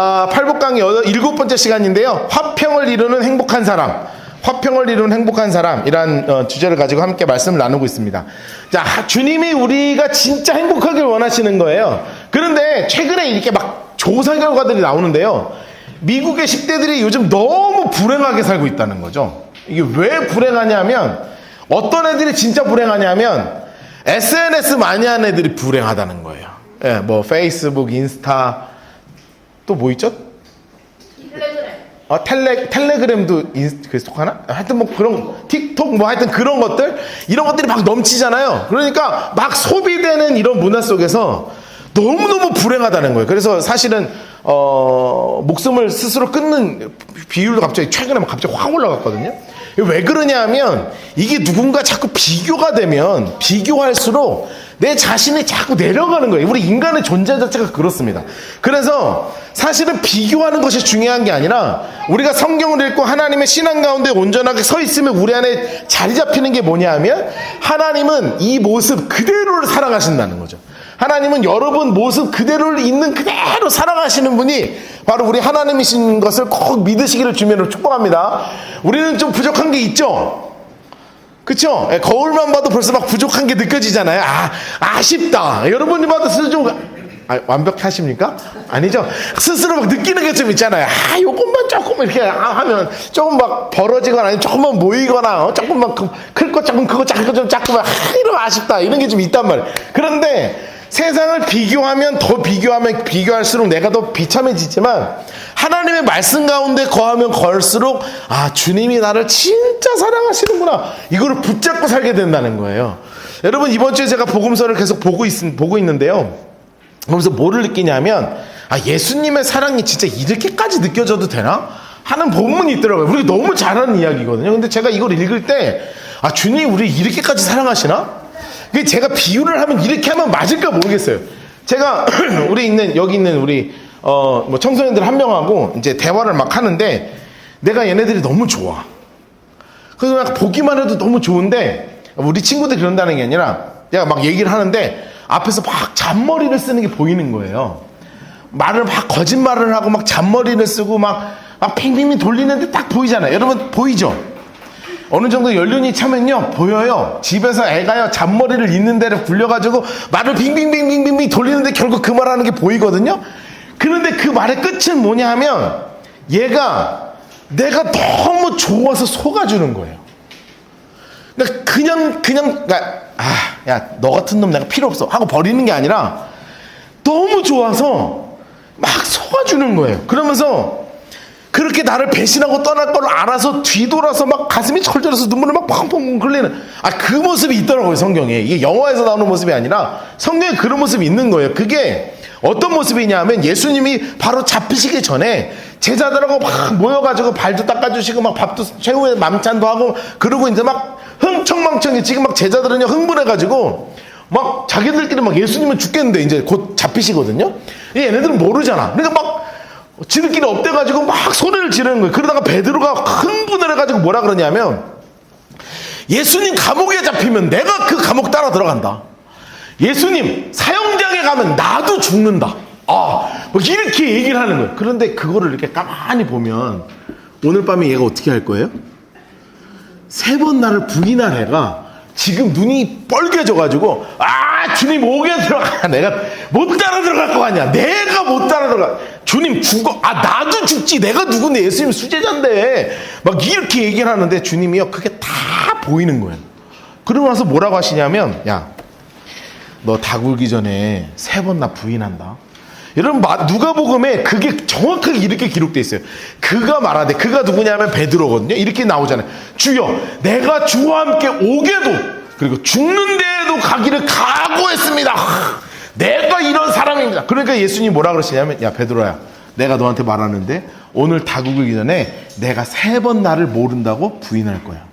아, 팔복강의 여- 일곱 번째 시간인데요. 화평을 이루는 행복한 사람. 화평을 이루는 행복한 사람이란 어, 주제를 가지고 함께 말씀을 나누고 있습니다. 자, 하- 주님이 우리가 진짜 행복하길 원하시는 거예요. 그런데 최근에 이렇게 막 조사 결과들이 나오는데요. 미국의 10대들이 요즘 너무 불행하게 살고 있다는 거죠. 이게 왜 불행하냐면 어떤 애들이 진짜 불행하냐면 SNS 많이 하는 애들이 불행하다는 거예요. 예, 뭐 페이스북, 인스타 또 뭐 있죠? 텔레그램. 아, 텔레, 텔레그램도 인, 그 속하나? 하여튼 뭐 그런, 틱톡 뭐 하여튼 그런 것들? 이런 것들이 막 넘치잖아요. 그러니까 막 소비되는 이런 문화 속에서 너무너무 불행하다는 거예요. 그래서 사실은, 어, 목숨을 스스로 끊는 비율도 갑자기 최근에 막 갑자기 확 올라갔거든요. 왜 그러냐 하면 이게 누군가 자꾸 비교가 되면 비교할수록 내 자신이 자꾸 내려가는 거예요. 우리 인간의 존재 자체가 그렇습니다. 그래서 사실은 비교하는 것이 중요한 게 아니라 우리가 성경을 읽고 하나님의 신앙 가운데 온전하게 서 있으면 우리 안에 자리 잡히는 게 뭐냐 하면 하나님은 이 모습 그대로를 사랑하신다는 거죠. 하나님은 여러분 모습 그대로를 있는 그대로 사랑하시는 분이 바로 우리 하나님이신 것을 꼭 믿으시기를 주면으로 축복합니다. 우리는 좀 부족한 게 있죠? 그쵸? 예, 거울만 봐도 벌써 막 부족한 게 느껴지잖아요. 아, 아쉽다. 여러분이 봐도 스스로 좀, 아, 완벽하십니까? 아니죠? 스스로 막 느끼는 게 좀 있잖아요. 아, 요것만 조금 이렇게 하면 조금 막 벌어지거나 아니면 조금만 모이거나 어, 조금만 클 거 조금 그거 작은 거 좀 작고만 아, 이러면 아쉽다. 이런 게 좀 있단 말이에요. 그런데 세상을 비교하면 더 비교하면 비교할수록 내가 더 비참해지지만 하나님의 말씀 가운데 거하면 거할수록 아 주님이 나를 진짜 사랑하시는구나 이거를 붙잡고 살게 된다는 거예요. 여러분 이번 주에 제가 복음서를 계속 보고 있 보고 있는데요. 그러면서 뭐를 느끼냐면 아 예수님의 사랑이 진짜 이렇게까지 느껴져도 되나 하는 본문이 있더라고요. 우리 너무 잘하는 이야기거든요. 근데 제가 이걸 읽을 때 아 주님 우리 이렇게까지 사랑하시나? 이게 제가 비유를 하면 이렇게 하면 맞을까 모르겠어요. 제가 우리 있는 여기 있는 우리 어 뭐 청소년들 한 명하고 이제 대화를 막 하는데 내가 얘네들이 너무 좋아. 그래서 막 보기만 해도 너무 좋은데 우리 친구들이 그런다는 게 아니라 내가 막 얘기를 하는데 앞에서 막 잔머리를 쓰는 게 보이는 거예요. 말을 막 거짓말을 하고 막 잔머리를 쓰고 막, 막 팽팽히 돌리는데 딱 보이잖아요. 여러분 보이죠? 어느 정도 연륜이 차면요 보여요. 집에서 애가요 잔머리를 있는 데를 굴려가지고 말을 빙빙빙빙빙빙 돌리는데 결국 그 말하는 게 보이거든요? 그런데 그 말의 끝은 뭐냐 하면 얘가 내가 너무 좋아서 속아주는 거예요. 그러니까 그냥 그냥 그러니까 아야 너 같은 놈 내가 필요 없어 하고 버리는 게 아니라 너무 좋아서 막 속아주는 거예요. 그러면서 그렇게 나를 배신하고 떠날 걸 알아서 뒤돌아서 막 가슴이 철절해서 눈물을 막 펑펑 흘리는 아 그 모습이 있더라고요 성경에. 이게 영화에서 나오는 모습이 아니라 성경에 그런 모습이 있는 거예요. 그게 어떤 모습이냐 하면 예수님이 바로 잡히시기 전에 제자들하고 막 모여가지고 발도 닦아주시고 막 밥도 최후의 맘찬도 하고 그러고 이제 막 흥청망청해. 지금 막 제자들은요 흥분해가지고 막 자기들끼리 막 예수님은 죽겠는데 이제 곧 잡히시거든요. 이 얘네들은 모르잖아. 그러니까 막 지들끼리 엎대가지고 막 소리를 지르는 거예요. 그러다가 베드로가 흥분을 해가지고 뭐라 그러냐면 예수님 감옥에 잡히면 내가 그 감옥 따라 들어간다. 예수님 사형장에 가면 나도 죽는다. 아, 뭐 이렇게 얘기를 하는 거예요. 그런데 그거를 이렇게 가만히 보면 오늘 밤에 얘가 어떻게 할 거예요? 세 번 나를 부인할 애가 지금 눈이 뻘개져가지고 아 주님 오게 들어가. 내가 못 따라 들어갈 거 아니야. 내가 못 따라 들어가. 주님 죽어. 아 나도 죽지. 내가 누군데? 예수님 수제자인데. 막 이렇게 얘기를 하는데 주님이요 그게 다 보이는 거예요. 그러고 나서 뭐라고 하시냐면 야 너 다 굴기 전에 세 번 나 부인한다 여러분 마- 누가복음에 그게 정확하게 이렇게 기록돼 있어요. 그가 말하되 그가 누구냐면 베드로거든요. 이렇게 나오잖아요. 주여 내가 주와 함께 오게도 그리고 죽는 데에도 가기를 각오했습니다. 하, 내가 이런 사람입니다. 그러니까 예수님이 뭐라 그러시냐면 야 베드로야 내가 너한테 말하는데 오늘 다 구기 전에 내가 세 번 나를 모른다고 부인할 거야.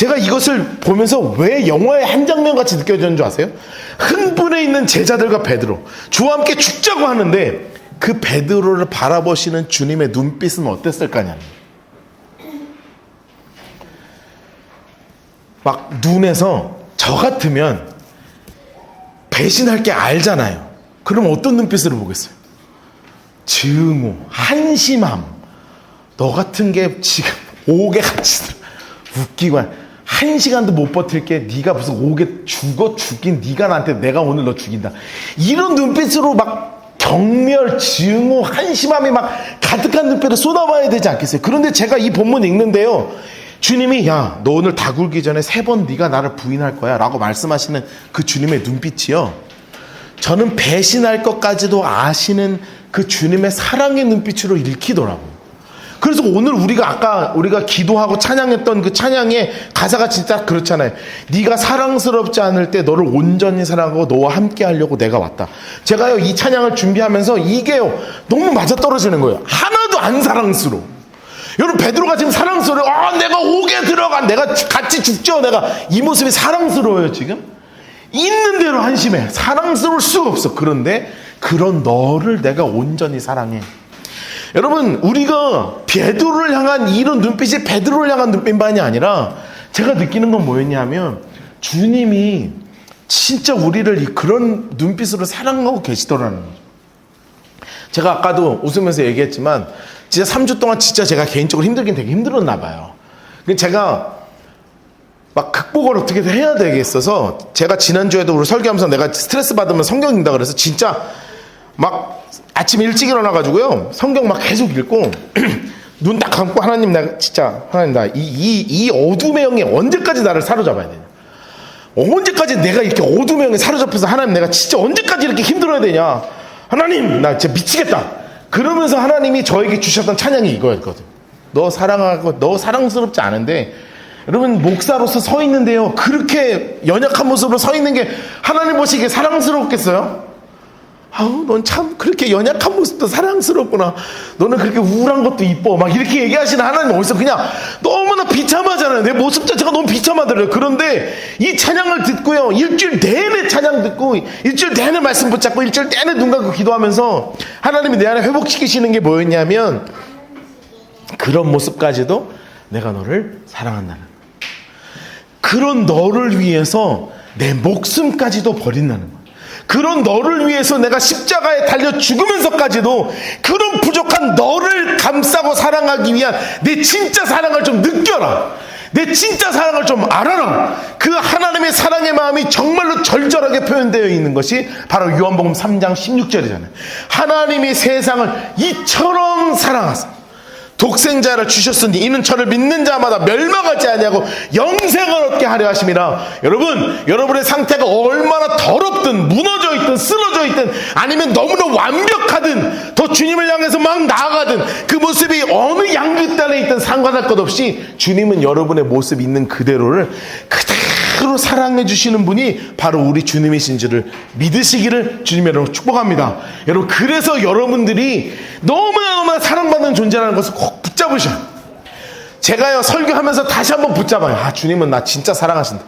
제가 이것을 보면서 왜 영화의 한 장면 같이 느껴지는 줄 아세요? 흥분해 있는 제자들과 베드로 주와 함께 죽자고 하는데 그 베드로를 바라보시는 주님의 눈빛은 어땠을까냐? 막 눈에서 저 같으면 배신할 게 알잖아요. 그럼 어떤 눈빛으로 보겠어요? 증오, 한심함. 너 같은 게 지금 옥에 같이. 웃기고 한- 한 시간도 못 버틸게 네가 무슨 옥에 죽어 죽긴 네가 나한테 내가 오늘 너 죽인다. 이런 눈빛으로 막 경멸, 증오, 한심함이 막 가득한 눈빛을 쏟아봐야 되지 않겠어요? 그런데 제가 이 본문 읽는데요. 주님이 야, 너 오늘 다 굴기 전에 세 번 네가 나를 부인할 거야 라고 말씀하시는 그 주님의 눈빛이요. 저는 배신할 것까지도 아시는 그 주님의 사랑의 눈빛으로 읽히더라고요. 그래서 오늘 우리가 아까 우리가 기도하고 찬양했던 그 찬양의 가사가 진짜 그렇잖아요. 네가 사랑스럽지 않을 때 너를 온전히 사랑하고 너와 함께 하려고 내가 왔다. 제가요 이 찬양을 준비하면서 이게요 너무 맞아 떨어지는 거예요. 하나도 안 사랑스러워. 여러분 베드로가 지금 사랑스러워. 아 내가 옥에 들어간 내가 같이 죽죠. 내가 이 모습이 사랑스러워요 지금. 있는 대로 한심해. 사랑스러울 수가 없어. 그런데 그런 너를 내가 온전히 사랑해. 여러분, 우리가 베드로를 향한 이런 눈빛이 베드로를 향한 눈빛만이 아니라 제가 느끼는 건 뭐였냐면 주님이 진짜 우리를 이 그런 눈빛으로 사랑하고 계시더라는 거죠. 제가 아까도 웃으면서 얘기했지만 진짜 3주 동안 진짜 제가 개인적으로 힘들긴 되게 힘들었나 봐요. 근데 제가 막 극복을 어떻게든 해야 되겠어서 제가 지난주에도 우리 설교하면서 내가 스트레스 받으면 성경 읽는다 그래서 진짜 막 아침 일찍 일어나가지고요. 성경 막 계속 읽고 눈 딱 감고 하나님 나 진짜 하나님 나 이 이 이 어둠의 영이 언제까지 나를 사로잡아야 되냐? 언제까지 내가 이렇게 어둠의 영에 사로잡혀서 하나님 내가 진짜 언제까지 이렇게 힘들어야 되냐? 하나님 나 진짜 미치겠다. 그러면서 하나님이 저에게 주셨던 찬양이 이거였거든. 너 사랑하고 너 사랑스럽지 않은데 여러분 목사로서 서 있는데요. 그렇게 연약한 모습으로 서 있는 게 하나님 보시기에 사랑스럽겠어요? 아우, 넌 참 그렇게 연약한 모습도 사랑스럽구나. 너는 그렇게 우울한 것도 이뻐. 막 이렇게 얘기하시는 하나님 어디서 그냥 너무나 비참하잖아요. 내 모습 자체가 너무 비참하더라고요. 그런데 이 찬양을 듣고요. 일주일 내내 찬양 듣고, 일주일 내내 말씀 붙잡고, 일주일 내내 눈 감고 기도하면서 하나님이 내 안에 회복시키시는 게 뭐였냐면 그런 모습까지도 내가 너를 사랑한다는. 그런 너를 위해서 내 목숨까지도 버린다는 거예요. 그런 너를 위해서 내가 십자가에 달려 죽으면서까지도 그런 부족한 너를 감싸고 사랑하기 위한 내 진짜 사랑을 좀 느껴라. 내 진짜 사랑을 좀 알아라. 그 하나님의 사랑의 마음이 정말로 절절하게 표현되어 있는 것이 바로 요한복음 3장 16절이잖아요. 하나님이 세상을 이처럼 사랑하사 독생자를 주셨으니 이는 저를 믿는 자마다 멸망하지 아니하고 영생을 얻게 하려 하심이라 여러분 여러분의 상태가 얼마나 더럽든 무너져 있든 쓰러져 있든 아니면 너무나 완벽하든 더 주님을 향해서 막 나아가든 그 모습이 어느 양극단에 있든 상관할 것 없이 주님은 여러분의 모습 있는 그대로를 그대로 사랑해 주시는 분이 바로 우리 주님이신 줄을 믿으시기를 주님 여러분 축복합니다. 여러분 그래서 여러분들이 너무나 너무나 사랑받는 존재라는 것을 꼭 붙잡으셔. 제가요 설교하면서 다시 한번 붙잡아요. 아 주님은 나 진짜 사랑하신다.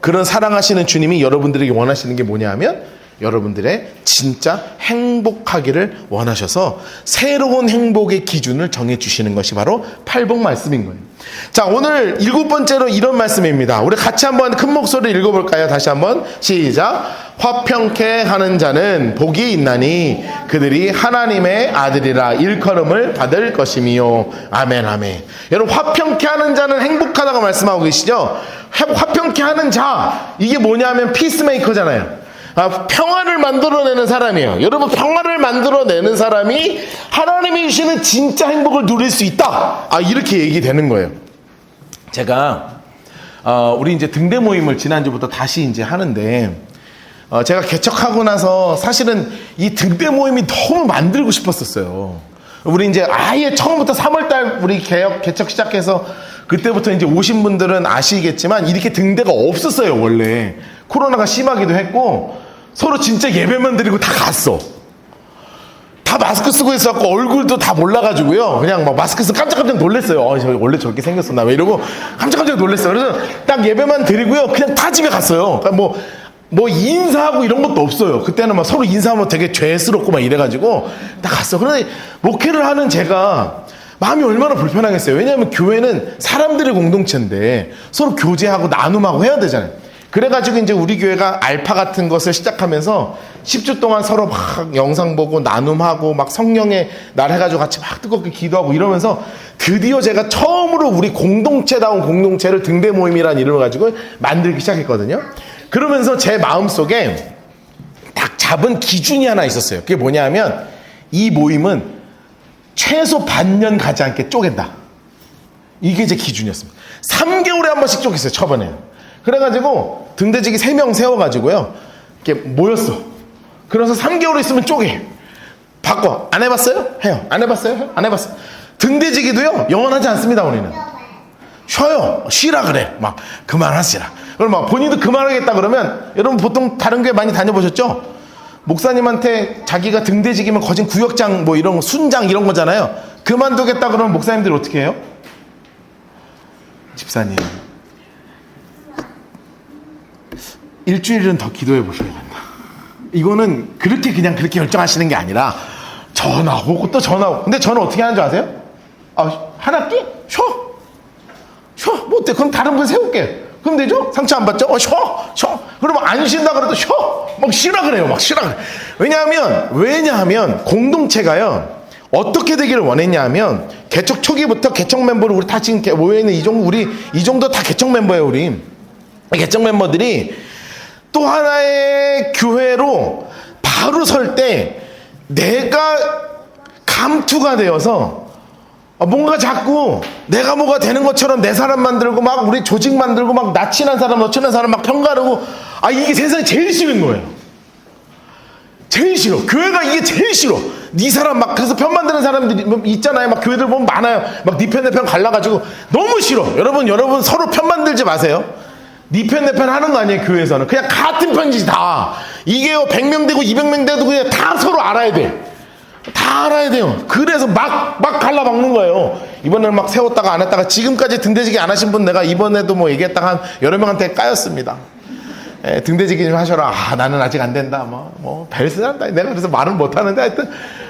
그런 사랑하시는 주님이 여러분들에게 원하시는 게 뭐냐 하면 여러분들의 진짜 행복하기를 원하셔서 새로운 행복의 기준을 정해 주시는 것이 바로 팔복 말씀인 거예요. 자, 오늘 일곱 번째로 이런 말씀입니다. 우리 같이 한번 큰 목소리로 읽어 볼까요? 다시 한번 시작. 화평케 하는 자는 복이 있나니 그들이 하나님의 아들이라 일컬음을 받을 것이미요. 아멘, 아멘. 여러분, 화평케 하는 자는 행복하다고 말씀하고 계시죠? 화평케 하는 자, 이게 뭐냐면 피스메이커잖아요. 아, 평화를 만들어내는 사람이에요. 여러분, 평화를 만들어내는 사람이 하나님이 주시는 진짜 행복을 누릴 수 있다. 아, 이렇게 얘기되는 거예요. 제가, 어, 우리 이제 등대 모임을 지난주부터 다시 이제 하는데, 어, 제가 개척하고 나서 사실은 이 등대 모임이 너무 만들고 싶었었어요. 우리 이제 아예 처음부터 3월달 우리 개혁, 개척 시작해서 그때부터 이제 오신 분들은 아시겠지만 이렇게 등대가 없었어요, 원래. 코로나가 심하기도 했고 서로 진짜 예배만 드리고 다 갔어. 다 마스크 쓰고 있었고 얼굴도 다 몰라가지고요. 그냥 막 마스크 쓰고 깜짝깜짝 놀랐어요. 어, 저 원래 저렇게 생겼었나? 왜 이러고 깜짝깜짝 놀랐어요. 그래서 딱 예배만 드리고요. 그냥 다 집에 갔어요. 그러니까 뭐, 뭐 인사하고 이런 것도 없어요. 그때는 막 서로 인사하면 되게 죄스럽고 막 이래가지고 딱 갔어. 그런데 목회를 하는 제가 마음이 얼마나 불편하겠어요. 왜냐하면 교회는 사람들의 공동체인데 서로 교제하고 나눔하고 해야 되잖아요. 그래가지고 이제 우리 교회가 알파 같은 것을 시작하면서 10주 동안 서로 막 영상 보고 나눔하고 막 성령의 날 해가지고 같이 막 뜨겁게 기도하고 이러면서 드디어 제가 처음으로 우리 공동체다운 공동체를 등대 모임이라는 이름을 가지고 만들기 시작했거든요. 그러면서 제 마음속에 딱 잡은 기준이 하나 있었어요. 그게 뭐냐면 이 모임은 최소 반년 가지 않게 쪼갠다. 이게 제 기준이었습니다. 3개월에 한 번씩 쪼갰어요, 처번에. 그래가지고 등대지기 3명 세워가지고요. 이렇게 모였어. 그래서 3개월 있으면 쪼개. 바꿔. 안 해봤어요? 해요. 안 해봤어요? 해요. 안 해봤어요. 등대지기도요, 영원하지 않습니다, 우리는. 쉬어요. 쉬라 그래. 막, 그만하시라. 그럼 막 본인도 그만하겠다 그러면, 여러분 보통 다른 교회 많이 다녀보셨죠? 목사님한테 자기가 등대지기면 거진 구역장 뭐 이런 거, 순장 이런 거잖아요. 그만두겠다 그러면 목사님들이 어떻게 해요? 집사님. 일주일은 더 기도해 보셔야 된다. 이거는 그렇게 그냥 그렇게 결정하시는 게 아니라 전화 오고 또 전화 오고. 근데 저는 어떻게 하는 줄 아세요? 아, 한 학기? 쉬어. 쉬어. 뭐 어때? 그럼 다른 분 세울게. 그럼 되죠? 상처 안 받죠? 어, 쉬어. 쉬어. 그러면 안 쉰다 그래도 쉬어. 막 쉬라 그래요. 막 쉬라 그래. 왜냐하면, 왜냐하면 공동체가요. 어떻게 되기를 원했냐 하면 개척 초기부터 개척 멤버를 우리 다 지금 모여있는 이 정도 우리 이 정도 다 개척 멤버예요 우리 개척 멤버들이 또 하나의 교회로 바로 설 때 내가 감투가 되어서 아, 뭔가 자꾸 내가 뭐가 되는 것처럼 내 사람 만들고 막 우리 조직 만들고 막 나친한 사람 너친한 사람 막 평가하고 아 이게 세상에 제일 싫은 거예요. 제일 싫어. 교회가 이게 제일 싫어. 네 사람 막 그래서 편 만드는 사람들이 뭐 있잖아요. 막 교회들 보면 많아요. 막 네 편 내 편 갈라가지고 너무 싫어. 여러분 여러분 서로 편 만들지 마세요. 네편내편 하는 거 아니에요 교회에서는 그냥 같은 편이지 다. 이게요 100명 되고 200명 돼도 그냥 다 서로 알아야 돼. 다 알아야 돼요. 그래서 막, 막 갈라먹는 거예요. 이번에는 막 세웠다가 안 했다가 지금까지 등대지기 안 하신 분 내가 이번에도 뭐 얘기했다가 한 여러 명한테 까였습니다. 예, 등대지기 좀 하셔라. 아, 나는 아직 안 된다. 뭐, 뭐, 벨스한다. 내가 그래서 말은 못 하는데 하여튼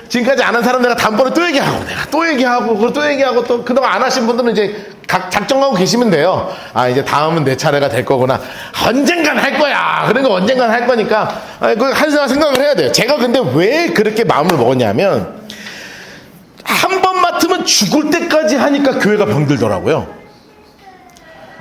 지금까지 안 한 사람 내가 다음번에 또 얘기하고 내가 또 얘기하고 그리고 또 얘기하고 또 그동안 안 하신 분들은 이제 각 작정하고 계시면 돼요. 아, 이제 다음은 내 차례가 될 거구나. 언젠간 할 거야. 그러니까 언젠간 할 거니까 아, 그한 생각 생각을 해야 돼요. 제가 근데 왜 그렇게 마음을 먹었냐면 한 번 맡으면 죽을 때까지 하니까 교회가 병들더라고요.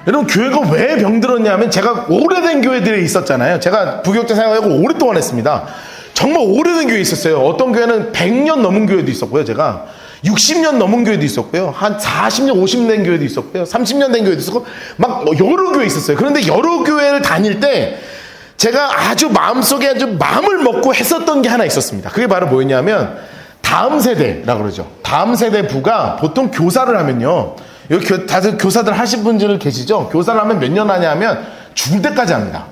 여러분 교회가 왜 병들었냐면 제가 오래된 교회들에 있었잖아요. 제가 부교육자 생활하고 오랫동안 했습니다. 정말 오래된 교회 있었어요. 어떤 교회는 100년 넘은 교회도 있었고요. 제가 60년 넘은 교회도 있었고요. 한 40년, 50년 된 교회도 있었고요. 30년 된 교회도 있었고 막 여러 교회 있었어요. 그런데 여러 교회를 다닐 때 제가 아주 마음속에 아주 마음을 먹고 했었던 게 하나 있었습니다. 그게 바로 뭐였냐면 다음 세대라 그러죠. 다음 세대 부가 보통 교사를 하면요. 여기 교, 다들 교사들 하신 분들 계시죠? 교사를 하면 몇 년 하냐면 죽을 때까지 합니다.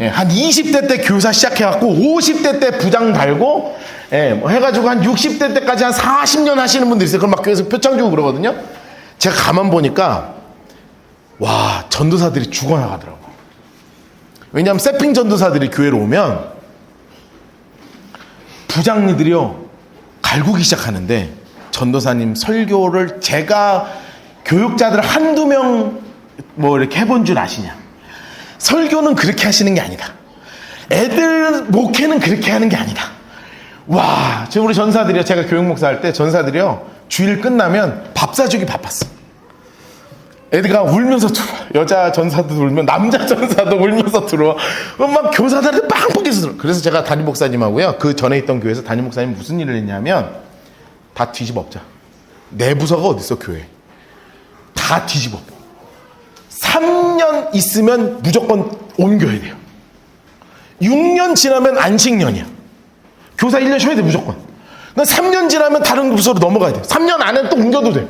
예, 한 20대 때 교사 시작해갖고 50대 때 부장 달고 예, 뭐 해가지고 한 60대 때까지 한 40년 하시는 분들 있어요. 그럼 막 교회에서 표창 주고 그러거든요. 제가 가만 보니까 와 전도사들이 죽어나가더라고. 왜냐하면 세핑 전도사들이 교회로 오면 부장님들이요 갈구기 시작하는데 전도사님 설교를 제가 교육자들 한두 명 뭐 이렇게 해본 줄 아시냐? 설교는 그렇게 하시는 게 아니다. 애들 목회는 그렇게 하는 게 아니다. 와, 지금 우리 전사들이요. 제가 교육 목사 할 때 전사들이요. 주일 끝나면 밥 사주기 바빴어. 애들가 울면서 들어와. 여자 전사도 울면 남자 전사도 울면서 들어와. 막 교사들한테 빵빵해서 들어와. 그래서 제가 담임 목사님하고요. 그 전에 있던 교회에서 담임 목사님 무슨 일을 했냐면 다 뒤집어 엎자. 내 부서가 어딨어 교회. 다 뒤집어. 3년 있으면 무조건 옮겨야 돼요. 6년 지나면 안식년이야. 교사 1년 쉬어야 돼, 무조건. 근데 3년 지나면 다른 부서로 넘어가야 돼. 3년 안에 또 옮겨도 돼.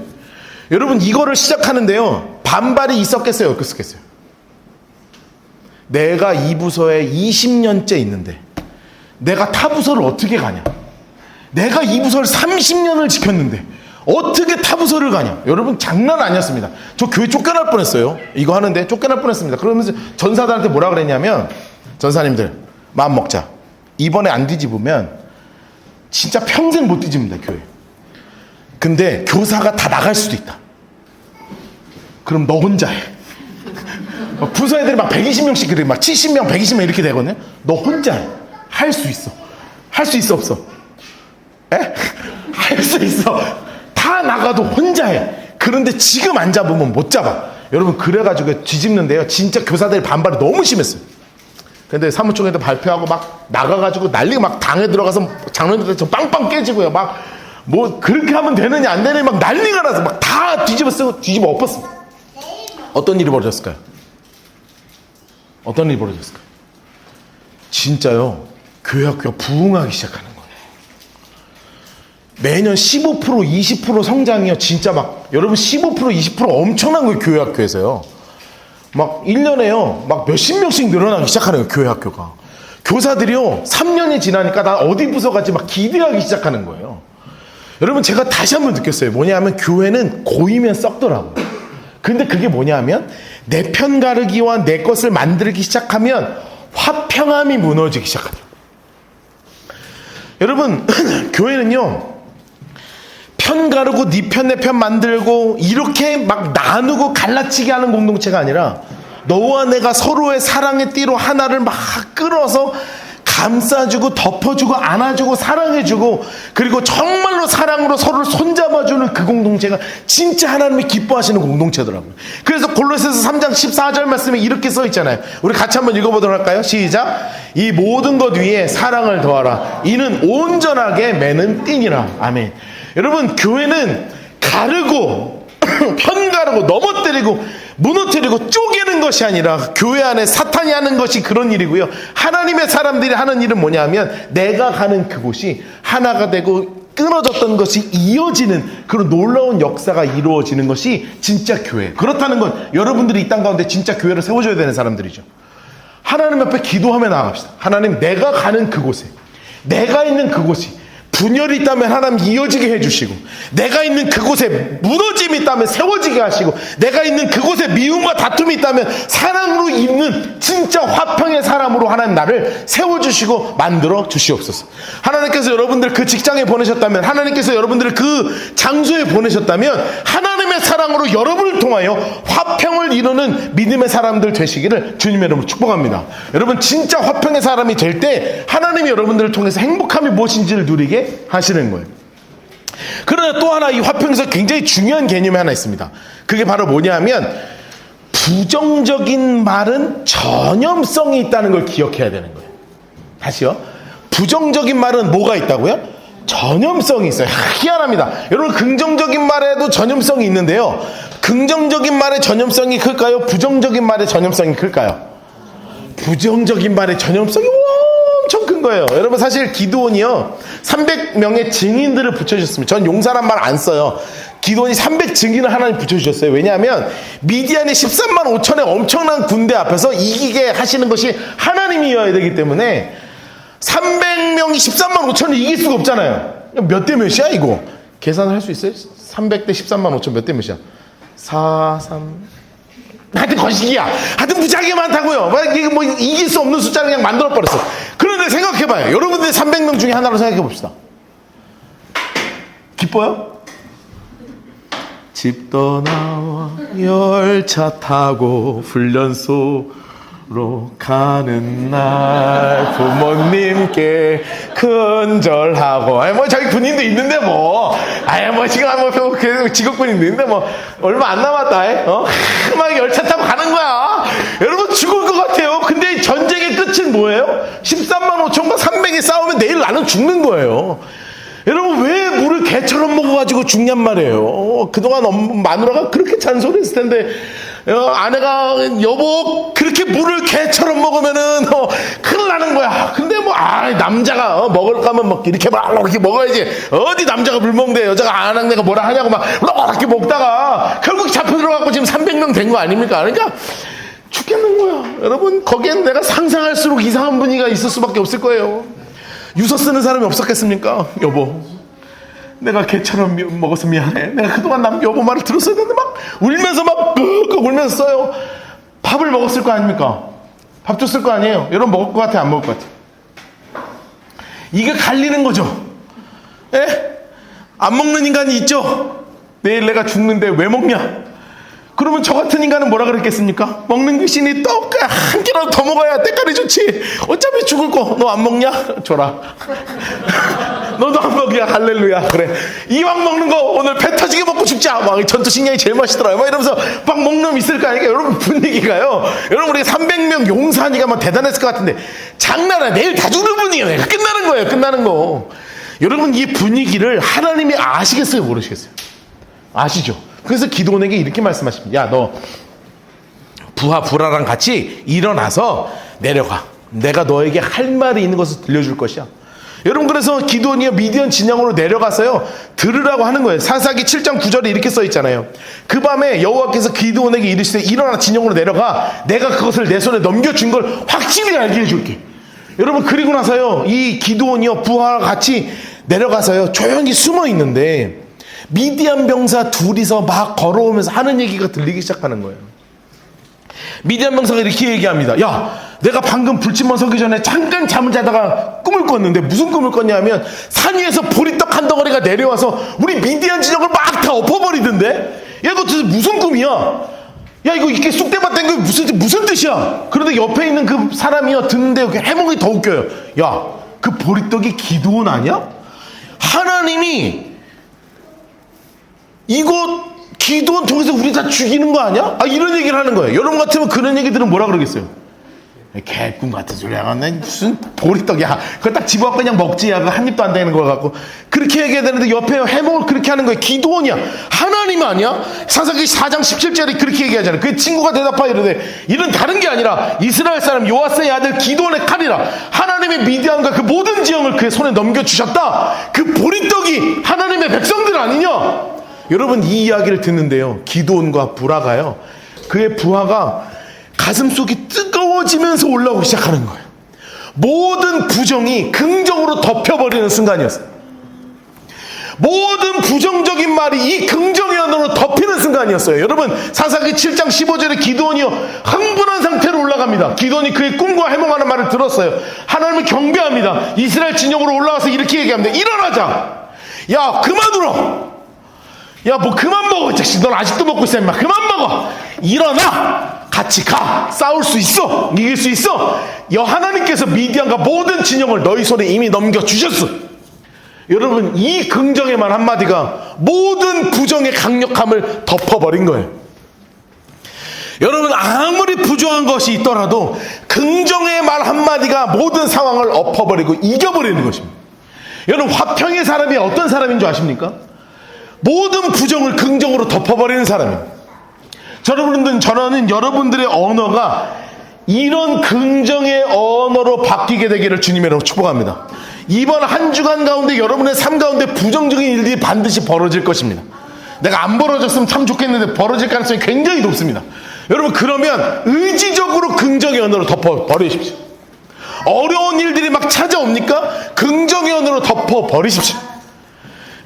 여러분, 이거를 시작하는데요. 반발이 있었겠어요, 없었겠어요? 내가 이 부서에 20년째 있는데, 내가 타 부서를 어떻게 가냐? 내가 이 부서를 30년을 지켰는데, 어떻게 타부서를 가냐? 여러분 장난 아니었습니다. 저 교회 쫓겨날 뻔했어요. 이거 하는데 쫓겨날 뻔했습니다. 그러면서 전사들한테 뭐라 그랬냐면 전사님들 마음 먹자. 이번에 안 뒤집으면 진짜 평생 못 뒤집는다 교회. 근데 교사가 다 나갈 수도 있다. 그럼 너 혼자 해. 막 부서 애들이 막 120명씩 그래 막 70명 120명 이렇게 되거든요 너 혼자 할수 있어 할 수 있어 없어 에? 할 수 있어 다 나가도 혼자 해. 그런데 지금 안 잡으면 못 잡아. 여러분 그래가지고 뒤집는데요. 진짜 교사들 반발이 너무 심했어요. 근데 사무총회도 발표하고 막 나가가지고 난리가 막 당에 들어가서 장로님들 저 빵빵 깨지고요. 막 뭐 그렇게 하면 되느냐 안 되느냐 막 난리가 나서 막 다 뒤집어 쓰고 뒤집어 엎었어 어떤 일이 벌어졌을까요? 어떤 일이 벌어졌을까요? 진짜요? 교회 학교가 부흥하기 시작하는 거예요 매년 15% 20% 성장이요. 진짜 막 여러분 15% 20% 엄청난 거예요 교회 학교에서요. 막 1년에요 막 몇십 명씩 늘어나기 시작하는 거예요 교회 학교가. 교사들이요 3년이 지나니까 나 어디 부서 가지 막 기대하기 시작하는 거예요. 여러분 제가 다시 한번 느꼈어요. 뭐냐면 교회는 고이면 썩더라고요 근데 그게 뭐냐면 내 편 가르기와 내 것을 만들기 시작하면 화평함이 무너지기 시작하죠. 여러분 교회는요 편 가르고 네 편 내 편 만들고 이렇게 막 나누고 갈라치게 하는 공동체가 아니라 너와 내가 서로의 사랑의 띠로 하나를 막 끌어서 감싸주고 덮어주고 안아주고 사랑해주고 그리고 정말로 사랑으로 서로를 손잡아주는 그 공동체가 진짜 하나님이 기뻐하시는 공동체더라고요. 그래서 골로새서 3장 14절 말씀에 이렇게 써 있잖아요. 우리 같이 한번 읽어보도록 할까요? 시작. 이 모든 것 위에 사랑을 더하라. 이는 온전하게 매는 띠니라. 아멘. 여러분 교회는 가르고 편 가르고 넘어뜨리고 무너뜨리고 쪼개는 것이 아니라 교회 안에 사탄이 하는 것이 그런 일이고요. 하나님의 사람들이 하는 일은 뭐냐면 내가 가는 그곳이 하나가 되고 끊어졌던 것이 이어지는 그런 놀라운 역사가 이루어지는 것이 진짜 교회. 그렇다는 건 여러분들이 이 땅 가운데 진짜 교회를 세워줘야 되는 사람들이죠. 하나님 앞에 기도하며 나갑시다. 하나님 내가 가는 그곳에 내가 있는 그곳이 분열이 있다면 하나님 이어지게 해주시고 내가 있는 그곳에 무너짐이 있다면 세워지게 하시고 내가 있는 그곳에 미움과 다툼이 있다면 사랑으로 있는 진짜 화평의 사람으로 하나님 나를 세워주시고 만들어 주시옵소서. 하나님께서 여러분들 그 직장에 보내셨다면 하나님께서 여러분들을 그 장소에 보내셨다면 하나님의 사랑으로 여러분을 통하여 화평을 이루는 믿음의 사람들 되시기를 주님의 이름으로 축복합니다. 여러분 진짜 화평의 사람이 될 때 하나님이 여러분들을 통해서 행복함이 무엇인지를 누리게 하시는 거예요. 그러나 또 하나 이 화평에서 굉장히 중요한 개념이 하나 있습니다. 그게 바로 뭐냐면 부정적인 말은 전염성이 있다는 걸 기억해야 되는 거예요. 다시요. 부정적인 말은 뭐가 있다고요? 전염성이 있어요. 희한합니다. 여러분 긍정적인 말에도 전염성이 있는데요. 긍정적인 말의 전염성이 클까요? 부정적인 말의 전염성이 클까요? 부정적인 말의 전염성이 거예요. 여러분 사실 기도원이요 300명의 증인들을 붙여주셨습니다. 전 용사란 말 안 써요. 기도원이 300 증인을 하나님 붙여주셨어요. 왜냐하면 미디안의 13만 5천의 엄청난 군대 앞에서 이기게 하시는 것이 하나님이어야 되기 때문에 300명이 13만 5천을 이길 수가 없잖아요. 몇 대 몇이야 이거? 계산을 할 수 있어요? 300대 13만 5천 몇 대 몇이야? 4, 3, 하여튼 거시기야. 하여튼 무지하게 많다고요. 막 이게 뭐 이길 수 없는 숫자를 그냥 만들어 버렸어. 그런데 생각해봐요. 여러분들 300명 중에 하나로 생각해 봅시다. 기뻐요? 집 떠나와 열차 타고 훈련소로 가는 날 부모님께 큰절하고 아니 뭐 자기 군인도 있는데 뭐 아니 뭐 지금 뭐 직업군인도 있는데 뭐 얼마 안 남았다 에? 어? 막 열차 타고 가는 거야 여러분 죽을 것 같아요 근데 전쟁의 끝은 뭐예요? 13만 5천과 300이 싸우면 내일 나는 죽는 거예요 여러분 왜 물을 개처럼 먹어가지고 죽냔 말이에요. 그동안 엄- 마누라가 그렇게 잔소리했을 텐데 어, 아내가 여보 그렇게 물을 개처럼 먹으면은 어, 큰일 나는 거야. 근데 뭐 아, 남자가 어, 먹을 거면 뭐 이렇게 막 이렇게 먹어야지. 어디 남자가 물 먹는데 여자가 안 하는 내가 뭐라 하냐고 막 이렇게 먹다가 결국 잡혀 들어가고 지금 300명 된 거 아닙니까? 그러니까 죽겠는 거야. 여러분 거기엔 내가 상상할수록 이상한 분위기가 있을 수밖에 없을 거예요. 유서 쓰는 사람이 없었겠습니까? 여보, 내가 개처럼 미- 먹어서 미안해. 내가 그동안 남 여보 말을 들었어야 되는데 막 울면서 막 끄끄 울면서 써요. 밥을 먹었을 거 아닙니까? 밥 줬을 거 아니에요? 여러분 먹을 것 같아? 안 먹을 것 같아? 이게 갈리는 거죠. 예? 안 먹는 인간이 있죠? 내일 내가 죽는데 왜 먹냐? 그러면 저 같은 인간은 뭐라 그랬겠습니까? 먹는 귀신이 떡한 개라도 더 먹어야 때깔이 좋지. 어차피 죽을 거. 너 안 먹냐? 줘라. 너도 안 먹이야. 할렐루야. 그래. 이왕 먹는 거 오늘 배 터지게 먹고 죽자. 막 전투식량이 제일 맛있더라 막 이러면서 막 먹는 놈 있을 거 아니까 여러분 분위기가요. 여러분 우리 300명 용사하니까 막 대단했을 것 같은데 장난 아니야 내일 다 죽는 분위기야. 내가 끝나는 거예요. 끝나는 거. 여러분 이 분위기를 하나님이 아시겠어요? 모르시겠어요? 아시죠 그래서 기도원에게 이렇게 말씀하십니다 야 너 부하 부라랑 같이 일어나서 내려가. 내가 너에게 할 말이 있는 것을 들려줄 것이야. 여러분 그래서 기도원이 미디안 진영으로 내려가서요 들으라고 하는 거예요. 사사기 7장 9절에 이렇게 써 있잖아요. 그 밤에 여호와께서 기도원에게 이르시되 일어나 진영으로 내려가 내가 그것을 내 손에 넘겨준 걸 확실히 알게 해줄게. 여러분 그리고 나서요 이 기도원이요 부하와 같이 내려가서요 조용히 숨어 있는데 미디안 병사 둘이서 막 걸어오면서 하는 얘기가 들리기 시작하는 거예요. 미디안 병사가 이렇게 얘기합니다. 야, 내가 방금 불침번 서기 전에 잠깐 잠을 자다가 꿈을 꿨는데 무슨 꿈을 꿨냐면 산 위에서 보리떡 한 덩어리가 내려와서 우리 미디안 진영을 막 다 엎어버리던데? 야, 이거 도대체 무슨 꿈이야? 야, 이거 이렇게 쑥대밭 된거 무슨, 무슨 뜻이야? 그런데 옆에 있는 그 사람이요, 듣는데 해몽이 더 웃겨요. 야, 그 보리떡이 기도원 아니야? 하나님이 이거 기도원 통해서 우리 다 죽이는 거 아니야? 아 이런 얘기를 하는 거예요. 여러분 같으면 그런 얘기들은 뭐라 그러겠어요? 개꿈 같은 소리 하네 무슨 보리떡이야. 그거 딱 집어갖고 그냥 먹지. 야 그거 한 입도 안 되는 거 갖고. 그렇게 얘기해야 되는데 옆에 해몽을 그렇게 하는 거예요. 기도원이야. 하나님 아니야? 사사기 4장 17절에 그렇게 얘기하잖아요. 그 친구가 대답하여 이르되 이는 다른 게 아니라 이스라엘 사람 요아스의 아들 기도원의 칼이라. 하나님의 미디안과 그 모든 지형을 그의 손에 넘겨주셨다. 그 보리떡이 하나님의 백성들 아니냐 여러분 이 이야기를 듣는데요 기도원과 부라가요 그의 부하가 가슴 속이 뜨거워지면서 올라오기 시작하는 거예요. 모든 부정이 긍정으로 덮여버리는 순간이었어요. 모든 부정적인 말이 이 긍정의 언어로 덮이는 순간이었어요. 여러분, 사사기 7장 15절에 기도원이요, 흥분한 상태로 올라갑니다. 기도원이 그의 꿈과 해몽하는 말을 들었어요. 하나님을 경배합니다. 이스라엘 진영으로 올라와서 이렇게 얘기합니다. 일어나자! 야, 그만 울어! 야, 뭐 그만 먹어, 이 자식. 넌 아직도 먹고 있어, 임마. 그만 먹어! 일어나! 같이 가! 싸울 수 있어! 이길 수 있어! 여 하나님께서 미디안과 모든 진영을 너희 손에 이미 넘겨주셨어! 여러분, 이 긍정의 말 한마디가 모든 부정의 강력함을 덮어버린 거예요. 여러분, 아무리 부정한 것이 있더라도 긍정의 말 한마디가 모든 상황을 엎어버리고 이겨버리는 것입니다. 여러분, 화평의 사람이 어떤 사람인 줄 아십니까? 모든 부정을 긍정으로 덮어버리는 사람입니다. 여러분들, 저는 여러분들의 언어가 이런 긍정의 언어로 바뀌게 되기를 주님의 이름으로 축복합니다. 이번 한 주간 가운데 여러분의 삶 가운데 부정적인 일들이 반드시 벌어질 것입니다. 내가 안 벌어졌으면 참 좋겠는데 벌어질 가능성이 굉장히 높습니다. 여러분, 그러면 의지적으로 긍정의 언어로 덮어 버리십시오. 어려운 일들이 막 찾아옵니까? 긍정의 언어로 덮어 버리십시오.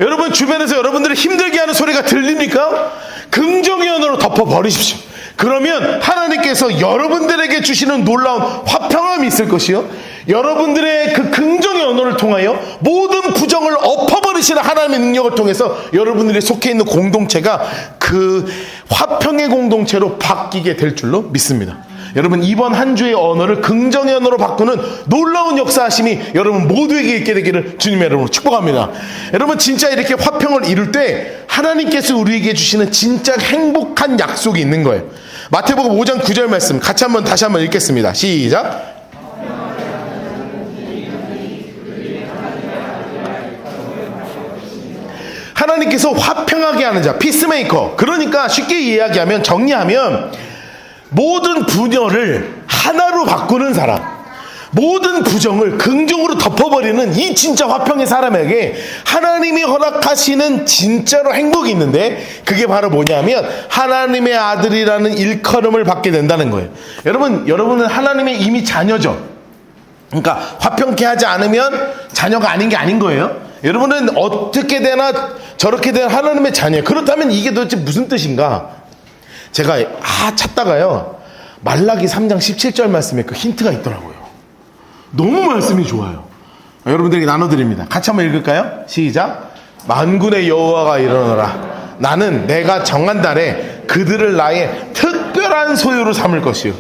여러분 주변에서 여러분들을 힘들게 하는 소리가 들립니까? 긍정의 언어로 덮어버리십시오. 그러면 하나님께서 여러분들에게 주시는 놀라운 화평함이 있을 것이요. 여러분들의 그 긍정의 언어를 통하여 모든 부정을 엎어버리시는 하나님의 능력을 통해서 여러분들이 속해 있는 공동체가 그 화평의 공동체로 바뀌게 될 줄로 믿습니다. 여러분 이번 한 주의 언어를 긍정의 언어로 바꾸는 놀라운 역사하심이 여러분 모두에게 있게 되기를 주님의 이름으로 축복합니다. 여러분 진짜 이렇게 화평을 이룰 때 하나님께서 우리에게 주시는 진짜 행복한 약속이 있는 거예요. 마태복음 5장 9절 말씀 같이 한번 다시 한번 읽겠습니다. 시작. 하나님께서 화평하게 하는 자, 피스메이커. 그러니까 쉽게 이야기하면 정리하면 모든 분열을 하나로 바꾸는 사람. 모든 부정을 긍정으로 덮어버리는 이 진짜 화평의 사람에게 하나님이 허락하시는 진짜로 행복이 있는데 그게 바로 뭐냐면 하나님의 아들이라는 일컬음을 받게 된다는 거예요. 여러분, 여러분은 하나님의 이미 자녀죠. 그러니까 화평케 하지 않으면 자녀가 아닌 게 아닌 거예요. 여러분은 어떻게 되나 저렇게 된 하나님의 자녀예요. 그렇다면 이게 도대체 무슨 뜻인가? 제가 아 찾다가요. 말라기 3장 17절 말씀에 그 힌트가 있더라고요. 너무 말씀이 좋아요. 여러분들에게 나눠드립니다. 같이 한번 읽을까요? 시작. 만군의 여호와가 일어나라. 나는 내가 정한 달에 그들을 나의 특별한 소유로 삼을 것이요.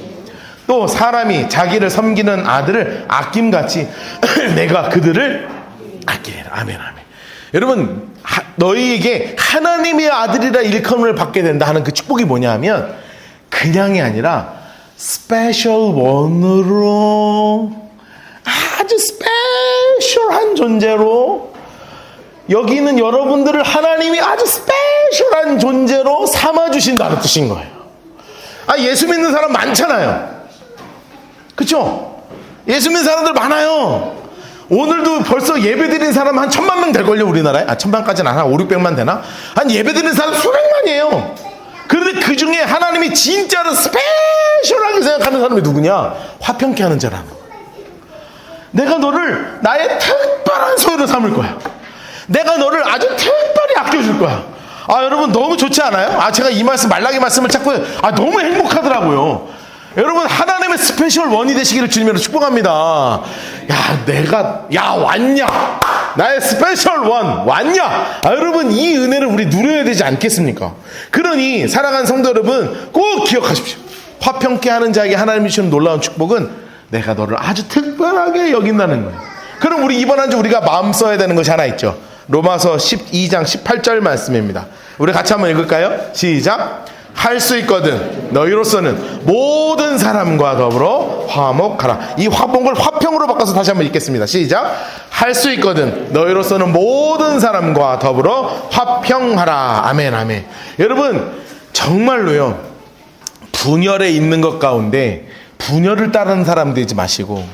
또 사람이 자기를 섬기는 아들을 아낌같이 내가 그들을 아끼리라. 아멘, 아멘. 여러분, 하- 너희에게 하나님의 아들이라 일컬음을 받게 된다 하는 그 축복이 뭐냐 하면 그냥이 아니라 스페셜 원으로 아주 스페셜한 존재로 여기 있는 여러분들을 하나님이 아주 스페셜한 존재로 삼아주신다는 뜻인 거예요. 아, 예수 믿는 사람 많잖아요. 그쵸? 예수 믿는 사람들 많아요. 오늘도 벌써 예배 드리는 사람 한 천만 명 될걸요, 우리나라에? 아, 천만까지는 안 하, 5, 600만 되나? 한 예배 드리는 사람 수백만이에요. 그런데 그 중에 하나님이 진짜로 스페셜하게 생각하는 사람이 누구냐? 화평케 하는 거예요. 내가 너를 나의 특별한 소유로 삼을 거야. 내가 너를 아주 특별히 아껴줄 거야. 아, 여러분 너무 좋지 않아요? 아, 제가 이 말씀, 말라기 말씀을 찾고, 아, 너무 행복하더라고요. 여러분, 하나님의 스페셜 원이 되시기를 주님으로 축복합니다. 야, 내가, 야, 왔냐? 나의 스페셜 원, 왔냐? 아, 여러분, 이 은혜를 우리 누려야 되지 않겠습니까? 그러니, 사랑하는 성도 여러분, 꼭 기억하십시오. 화평케 하는 자에게 하나님이 주시는 놀라운 축복은 내가 너를 아주 특별하게 여긴다는 거예요. 그럼 우리 이번 한 주 우리가 마음 써야 되는 것이 하나 있죠. 로마서 12장 18절 말씀입니다. 우리 같이 한번 읽을까요? 시작. 할 수 있거든 너희로서는 모든 사람과 더불어 화목하라. 이 화목을 화평으로 바꿔서 다시 한번 읽겠습니다. 시작. 할 수 있거든 너희로서는 모든 사람과 더불어 화평하라. 아멘 아멘. 여러분 정말로요. 분열에 있는 것 가운데 분열을 따르는 사람 되지 마시고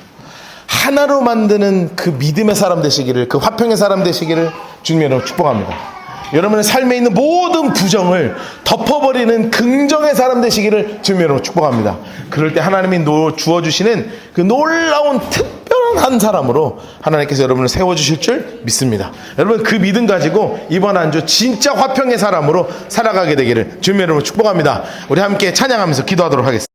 하나로 만드는 그 믿음의 사람 되시기를 그 화평의 사람 되시기를 주님으로 축복합니다. 여러분의 삶에 있는 모든 부정을 덮어버리는 긍정의 사람 되시기를 주님으로 축복합니다. 그럴 때 하나님이 노- 주어주시는 그 놀라운 특별한 한 사람으로 하나님께서 여러분을 세워주실 줄 믿습니다. 여러분 그 믿음 가지고 이번 한 주 진짜 화평의 사람으로 살아가게 되기를 주님으로 축복합니다. 우리 함께 찬양하면서 기도하도록 하겠습니다.